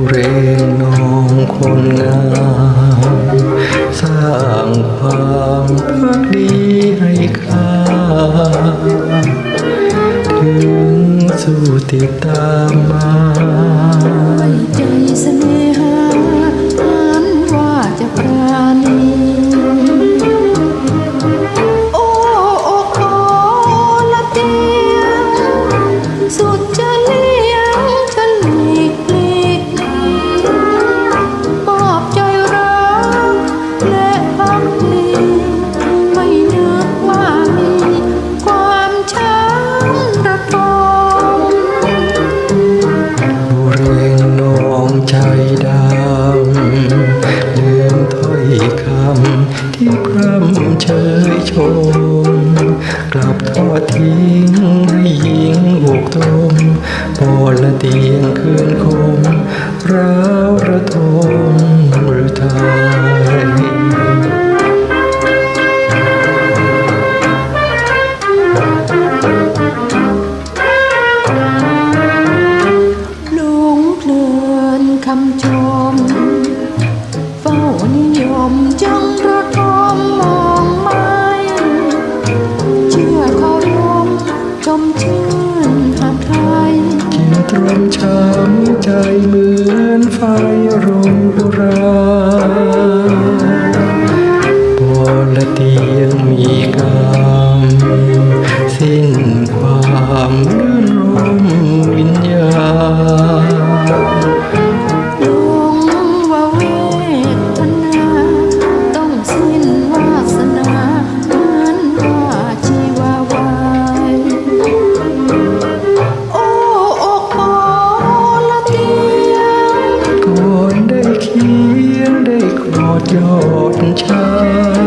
เรนนองคนงามสร้างความรักดีให้ข้าถึงสู่ติดตามมาใจเสน ละเตียงคืนคมร้าวระทมหรือทยลุงเพลินคำชม เฝ้านิยมจ้องร ช้โรงโบราณวรตียงมีกา ดยอดชา